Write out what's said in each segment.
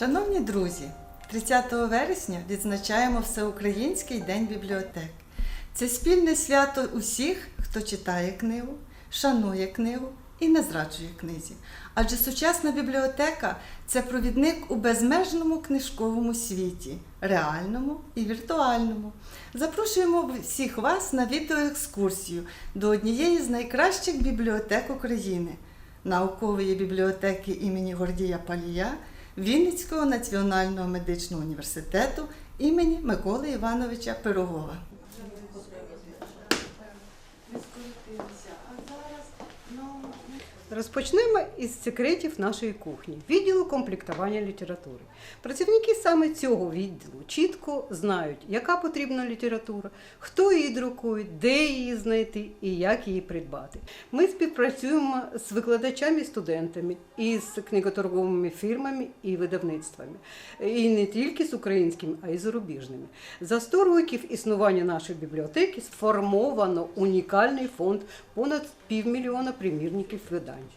Шановні друзі, 30 вересня відзначаємо Всеукраїнський день бібліотек. Це спільне свято усіх, хто читає книгу, шанує книгу і не зраджує книзі. Адже сучасна бібліотека це провідник у безмежному книжковому світі, реальному і віртуальному. Запрошуємо всіх вас на відеоекскурсію до однієї з найкращих бібліотек України наукової бібліотеки імені Гордія Палія Вінницького національного медичного університету імені Миколи Івановича Пирогова. Розпочнемо із секретів нашої кухні відділу комплектування літератури. Працівники саме цього відділу чітко знають, яка потрібна література, хто її друкує, де її знайти і як її придбати. Ми співпрацюємо з викладачами, студентами і з книготорговими фірмами і видавництвами, і не тільки з українськими, а й зарубіжними. За 100 років існування нашої бібліотеки сформовано унікальний фонд понад півмільйона примірників видань.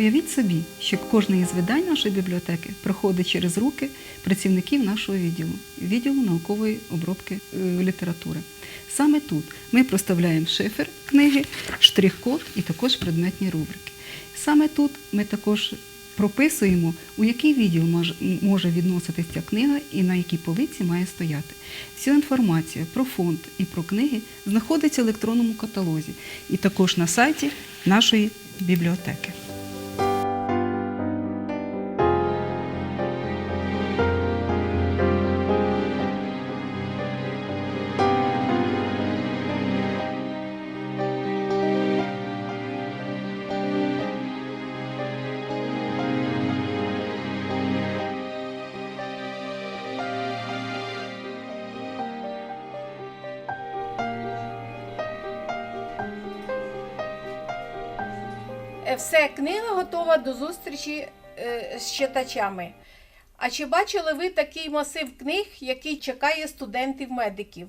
Уявіть собі, що кожне із видань нашої бібліотеки проходить через руки працівників нашого відділу, відділу наукової обробки е, літератури. Саме тут ми проставляємо шифер книги, штрих-код і також предметні рубрики. Саме тут ми також прописуємо, у який відділ може відноситися ця книга і на якій полиці має стояти. Всю інформацію про фонд і про книги знаходиться в електронному каталозі і також на сайті нашої бібліотеки. Все, книга готова до зустрічі е, з читачами. А чи бачили ви такий масив книг, який чекає студентів-медиків?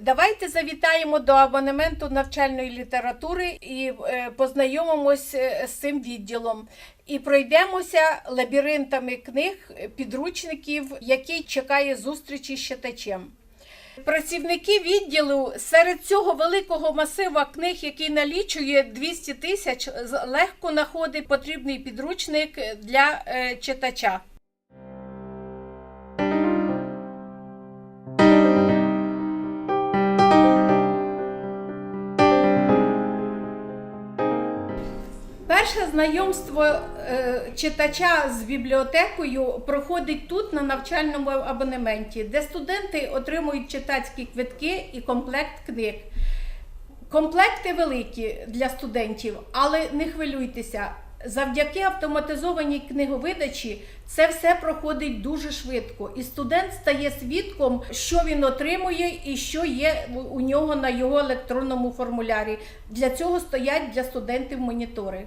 Давайте завітаємо до абонементу навчальної літератури і е, познайомимось е, з цим відділом. І пройдемося лабіринтами книг, підручників, який чекає зустрічі з читачем. Працівники відділу серед цього великого масива книг, який налічує 200 тисяч, легко знаходить потрібний підручник для е, читача. Знайомство е, читача з бібліотекою проходить тут на навчальному абонементі, де студенти отримують читацькі квитки і комплект книг. Комплекти великі для студентів, але не хвилюйтеся. Завдяки автоматизованій книговидачі це все проходить дуже швидко, і студент стає свідком, що він отримує і що є у нього на його електронному формулярі. Для цього стоять для студентів монітори.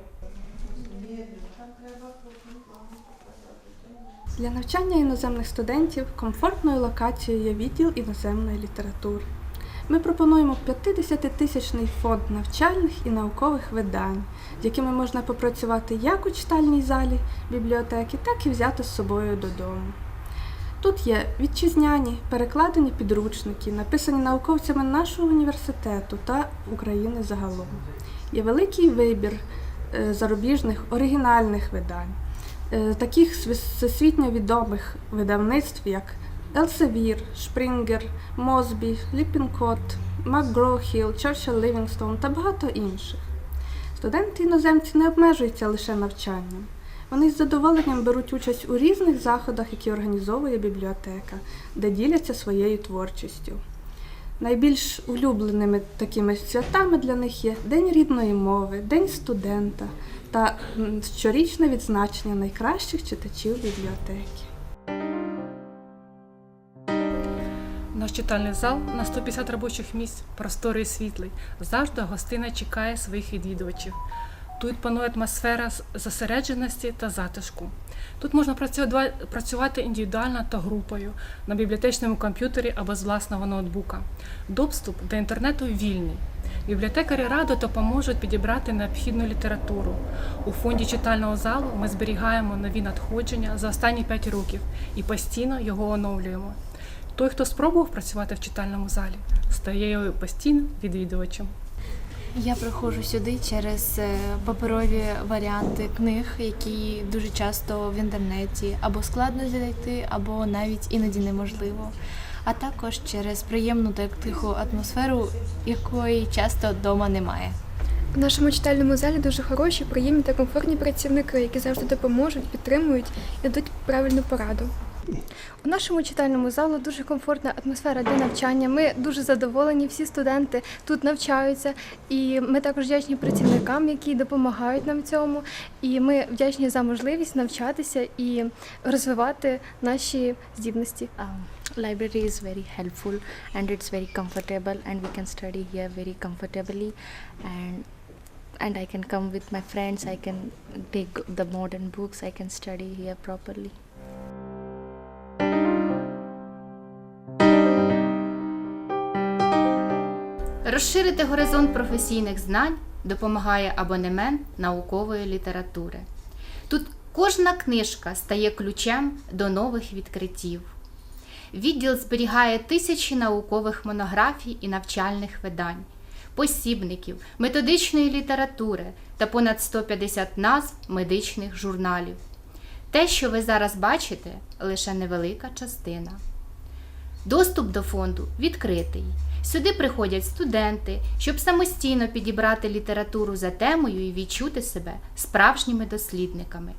Для навчання іноземних студентів комфортною локацією є відділ іноземної літератури. Ми пропонуємо 50-тисячний фонд навчальних і наукових видань, з якими можна попрацювати як у читальній залі бібліотеки, так і взяти з собою додому. Тут є вітчизняні, перекладені підручники, написані науковцями нашого університету та України загалом. Є великий вибір е, зарубіжних оригінальних видань, таких всесвітньо відомих видавництв, як Елсевір, Шпрінгер, Мосбі, Ліпінкот, МакГроу-Хілл, Черчилль Лівінгстон та багато інших. Студенти-іноземці не обмежуються лише навчанням. Вони з задоволенням беруть участь у різних заходах, які організовує бібліотека, де діляться своєю творчістю. Найбільш улюбленими такими святами для них є День рідної мови, День студента та щорічне відзначення найкращих читачів бібліотеки. Наш читальний зал на 150 робочих місць, просторий і світлий. Завжди гостина чекає своїх відвідувачів. Тут панує атмосфера зосередженості та затишку. Тут можна працювати індивідуально та групою на бібліотечному комп'ютері або з власного ноутбука. Доступ до інтернету вільний. Бібліотекарі радо допоможуть підібрати необхідну літературу. У фонді читального залу ми зберігаємо нові надходження за останні 5 років і постійно його оновлюємо. Той, хто спробував працювати в читальному залі, стає постійним відвідувачем. Я приходжу сюди через е, паперові варіанти книг, які дуже часто в інтернеті або складно знайти, або навіть іноді неможливо. А також через приємну та тиху атмосферу, якої часто вдома немає. В нашому читальному залі дуже хороші, приємні та комфортні працівники, які завжди допоможуть, підтримують і дадуть правильну пораду. У нашому читальному залу дуже комфортна атмосфера для навчання. Ми дуже задоволені, всі студенти тут навчаються, і ми також вдячні працівникам, які допомагають нам в цьому. І ми вдячні за можливість навчатися і розвивати наші здібності. Library is very helpful and it's very comfortable and we can study here very comfortably and and I can come with my friends I can take the modern books I can study here properly Розширити горизонт професійних знань допомагає абонемент наукової літератури. Тут кожна книжка стає ключем до нових відкриттів. Відділ зберігає тисячі наукових монографій і навчальних видань, посібників, методичної літератури та понад 150 назв медичних журналів. Те, що ви зараз бачите, лише невелика частина. Доступ до фонду відкритий. Сюди приходять студенти, щоб самостійно підібрати літературу за темою і відчути себе справжніми дослідниками.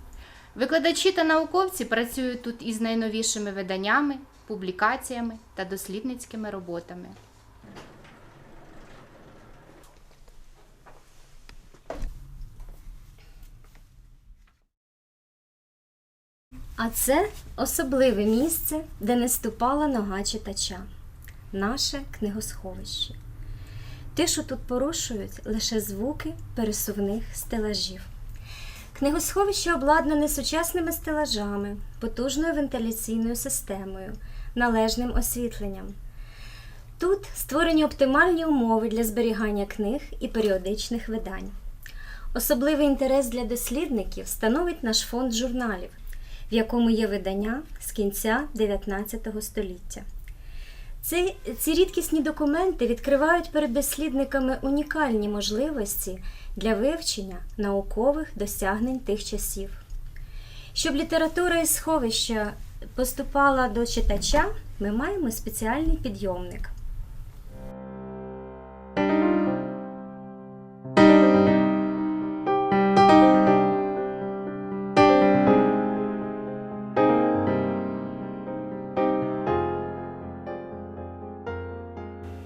Викладачі та науковці працюють тут із найновішими виданнями, публікаціями та дослідницькими роботами. А це особливе місце, де не ступала нога читача наше книгосховище. Тишу тут порушують лише звуки пересувних стелажів. Книгосховище обладнане сучасними стелажами, потужною вентиляційною системою, належним освітленням. Тут створені оптимальні умови для зберігання книг і періодичних видань. Особливий інтерес для дослідників становить наш фонд журналів, в якому є видання з кінця 19 століття. Ці, ці рідкісні документи відкривають перед дослідниками унікальні можливості для вивчення наукових досягнень тих часів. Щоб література із сховища поступала до читача, ми маємо спеціальний підйомник.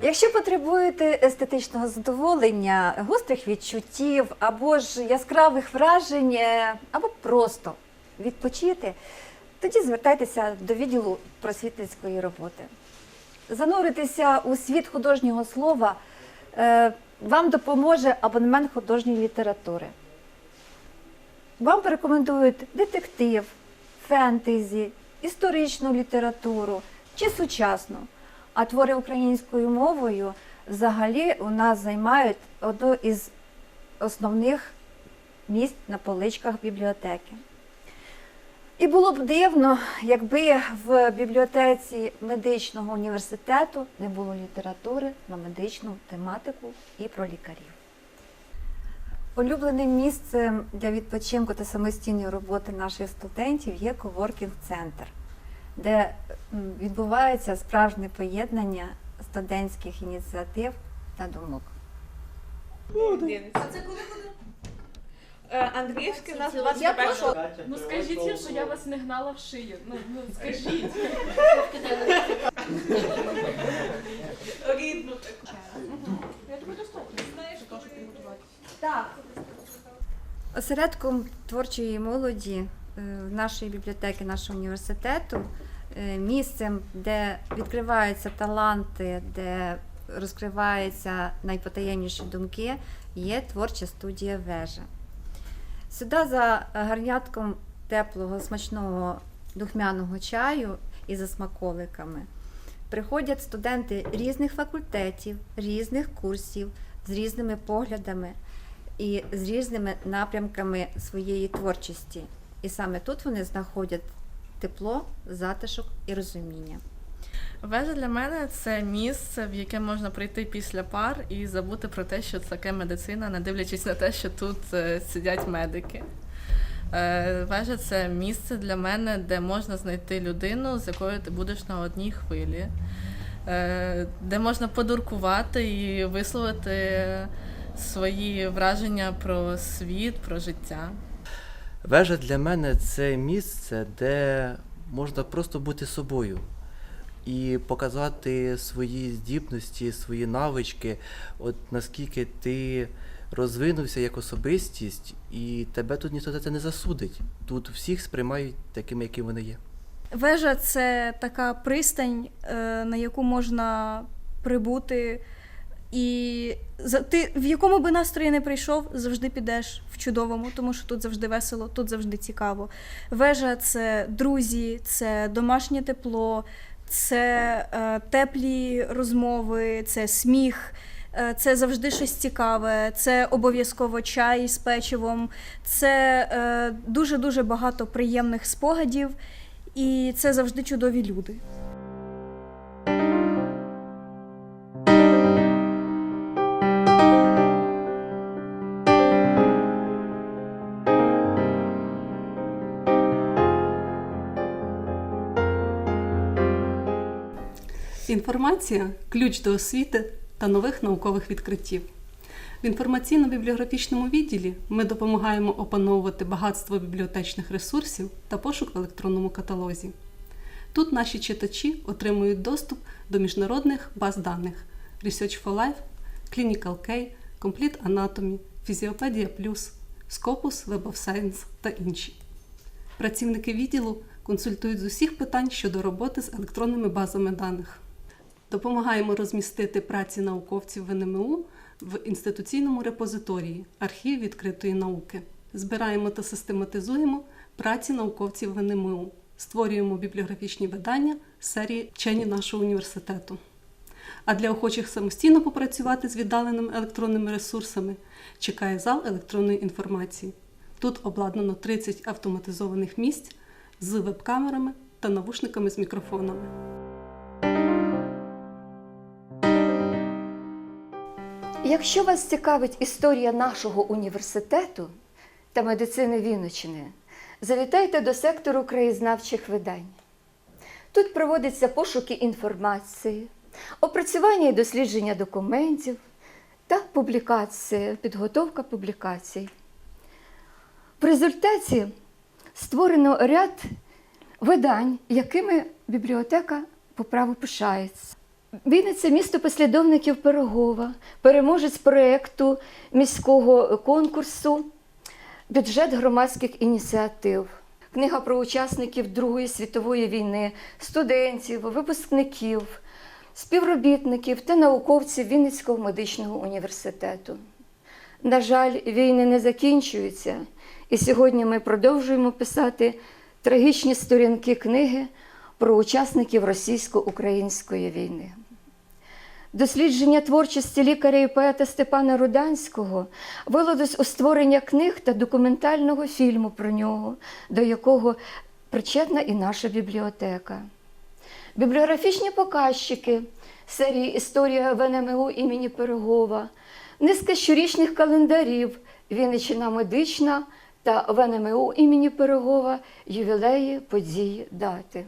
Якщо потребуєте естетичного задоволення, гострих відчуттів або ж яскравих вражень, е, або просто відпочити, тоді звертайтеся до відділу просвітницької роботи. Зануритися у світ художнього слова е, вам допоможе абонемент художньої літератури. Вам порекомендують детектив, фентезі, історичну літературу чи сучасну. А твори українською мовою взагалі у нас займають одну із основних місць на поличках бібліотеки. І було б дивно, якби в бібліотеці медичного університету не було літератури на медичну тематику і про лікарів. Улюбленим місцем для відпочинку та самостійної роботи наших студентів є коворкінг-центр, де відбувається справжнє поєднання студентських ініціатив та думок. Англійський у нас 21 Ну скажіть їм, що я вас не гнала в шию. Ну, ну скажіть. Рідну таку. Я тобі доступна. Знаєш, що підготувати. Так. Осередком творчої молоді е, нашої бібліотеки, нашого університету, е, місцем, де відкриваються таланти, де розкриваються найпотаємніші думки, є творча студія Вежа. Сюди за гарнятком теплого, смачного духмяного чаю і за смаколиками приходять студенти різних факультетів, різних курсів, з різними поглядами і з різними напрямками своєї творчості. І саме тут вони знаходять тепло, затишок і розуміння. Вежа для мене це місце, в яке можна прийти після пар і забути про те, що таке медицина, не дивлячись на те, що тут е, сидять медики. Е, Вежа це місце для мене, де можна знайти людину, з якою ти будеш на одній хвилі, е, де можна подуркувати і висловити свої враження про світ, про життя. Вежа для мене це місце, де можна просто бути собою і показати свої здібності, свої навички, от наскільки ти розвинувся як особистість, і тебе тут ніхто за це не засудить. Тут всіх сприймають такими, які вони є. Вежа це така пристань, е, на яку можна прибути. І за- ти в якому би настрої не прийшов, завжди підеш в чудовому, тому що тут завжди весело, тут завжди цікаво. Вежа це друзі, це домашнє тепло, це е, теплі розмови, це сміх. е, Це завжди щось цікаве, це обов'язково чай з печивом, це е, дуже-дуже багато приємних спогадів, і це завжди чудові люди. Інформація ключ до освіти та нових наукових відкриттів. В інформаційно-бібліографічному відділі ми допомагаємо опановувати багатство бібліотечних ресурсів та пошук в електронному каталозі. Тут наші читачі отримують доступ до міжнародних баз даних Research for Life, Clinical K, Complete Anatomy, Physiopedia Plus, Scopus Web of Science та інші. Працівники відділу консультують з усіх питань щодо роботи з електронними базами даних. Допомагаємо розмістити праці науковців в НМУ в інституційному репозиторії Архів відкритої науки. Збираємо та систематизуємо праці науковців в НМУ, створюємо бібліографічні видання серії Вчені нашого університету. А для охочих самостійно попрацювати з віддаленими електронними ресурсами чекає зал електронної інформації. Тут обладнано 30 автоматизованих місць з веб-камерами та навушниками з мікрофонами. Якщо вас цікавить історія нашого університету та медицини Вінниччини, завітайте до сектору краєзнавчих видань. Тут проводяться пошуки інформації, опрацювання і дослідження документів та публікація, підготовка публікацій. В результаті створено ряд видань, якими бібліотека по праву пишається. Вінниця місто послідовників Пирогова, переможець проєкту міського конкурсу Бюджет громадських ініціатив. Книга про учасників Другої світової війни, студентів, випускників, співробітників та науковців Вінницького медичного університету. На жаль, війни не закінчуються, і сьогодні ми продовжуємо писати трагічні сторінки книги про учасників російсько-української війни. Дослідження творчості лікаря і поета Степана Руданського вилилось у створення книг та документального фільму про нього, до якого причетна і наша бібліотека. Бібліографічні показчики серії Історія ВНМУ імені Пирогова, низка щорічних календарів Вінниччина медична та ВНМУ імені Пирогова, ювілеї, події, дати.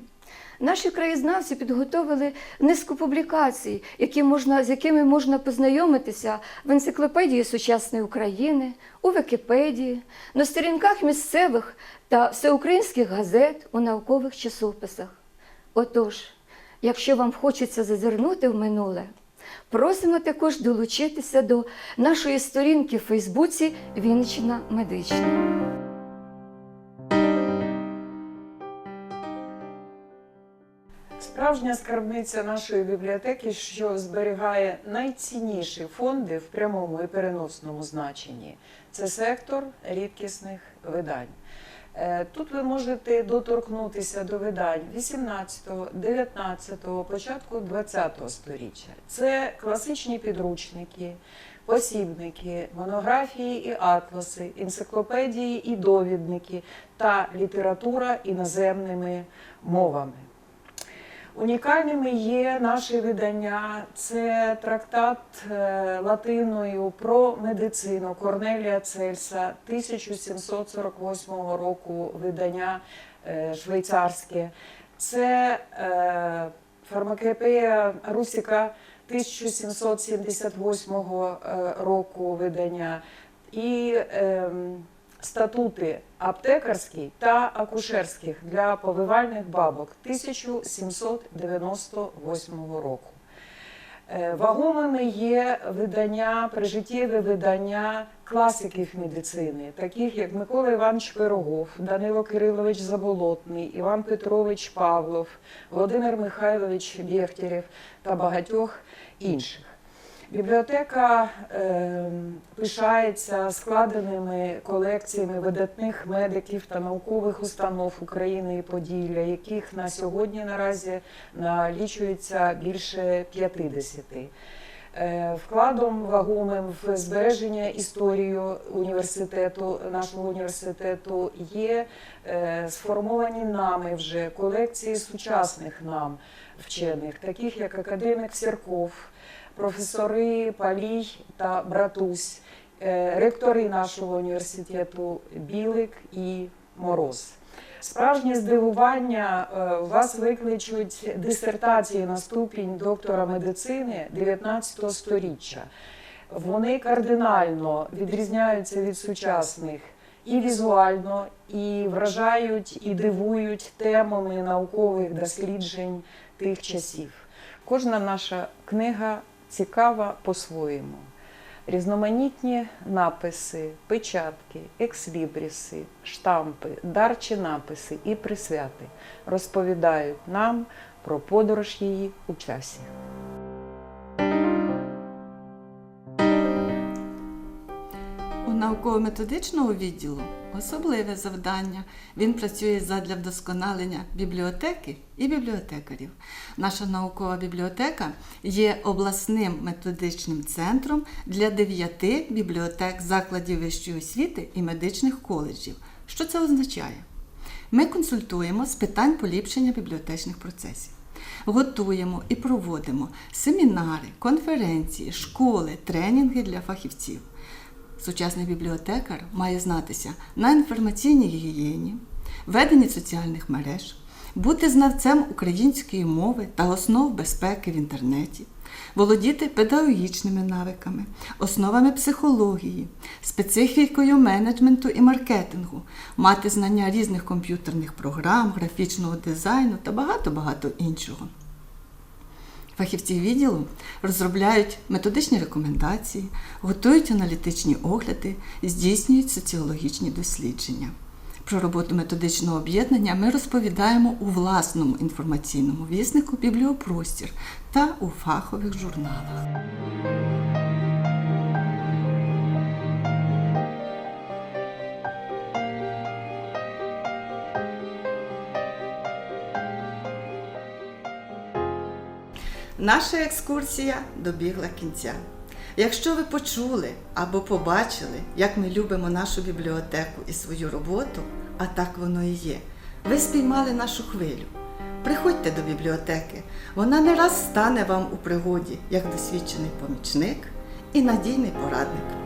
Наші краєзнавці підготовили низку публікацій, які можна, з якими можна познайомитися в енциклопедії сучасної України, у Вікіпедії, на сторінках місцевих та всеукраїнських газет, у наукових часописах. Отож, якщо вам хочеться зазирнути в минуле, просимо також долучитися до нашої сторінки в Фейсбуці Вінниччина Медична. Справжня скарбниця нашої бібліотеки, що зберігає найцінніші фонди в прямому і переносному значенні. Це сектор рідкісних видань. Е, Тут ви можете доторкнутися до видань 18, 19, початку 20 століття. Це класичні підручники, посібники, монографії і атласи, енциклопедії і довідники та література іноземними мовами. Унікальними є наші видання. Це трактат е, латиною про медицину Корнелія Цельса 1748 року видання е, швейцарське. Це е, фармакопея Русіка 1778 е, року видання. І ем, статути аптекарський та акушерських для повивальних бабок 1798 року. Е, Вагомими є видання, прижиттєві видання класиків медицини, таких як Микола Іванович Пирогов, Данило Кирилович Заболотний, Іван Петрович Павлов, Володимир Михайлович Бєхтєрєв та багатьох інших. Бібліотека е, пишається складеними колекціями видатних медиків та наукових установ України і Поділля, яких на сьогодні наразі налічується більше 50. Е, Вкладом вагомим в збереження історії університету, нашого університету є е, сформовані нами вже колекції сучасних нам вчених, таких як академік Сірков, професори Палій та Братусь, е, ректори нашого університету Білик і Мороз. Справжнє здивування е, вас викличуть дисертації на ступінь доктора медицини 19 століття. Вони кардинально відрізняються від сучасних і візуально, і вражають і дивують темами наукових досліджень тих часів. Кожна наша книга цікава по-своєму. Різноманітні написи, печатки, екслібріси, штампи, дарчі написи і присвяти розповідають нам про подорож її у часі. Науково-методичного відділу особливе завдання. Він працює задля вдосконалення бібліотеки і бібліотекарів. Наша наукова бібліотека є обласним методичним центром для дев'яти бібліотек закладів вищої освіти і медичних коледжів. Що це означає? Ми консультуємо з питань поліпшення бібліотечних процесів. Готуємо і проводимо семінари, конференції, школи, тренінги для фахівців. Сучасний бібліотекар має знатися на інформаційній гігієні, веденні соціальних мереж, бути знавцем української мови та основ безпеки в інтернеті, володіти педагогічними навиками, основами психології, специфікою менеджменту і маркетингу, мати знання різних комп'ютерних програм, графічного дизайну та багато-багато іншого. Фахівці відділу розробляють методичні рекомендації, готують аналітичні огляди, здійснюють соціологічні дослідження. Про роботу методичного об'єднання ми розповідаємо у власному інформаційному віснику Бібліопростір та у фахових журналах. Наша екскурсія добігла кінця. Якщо ви почули або побачили, як ми любимо нашу бібліотеку і свою роботу, а так воно і є, ви спіймали нашу хвилю. Приходьте до бібліотеки, вона не раз стане вам у пригоді як досвідчений помічник і надійний порадник.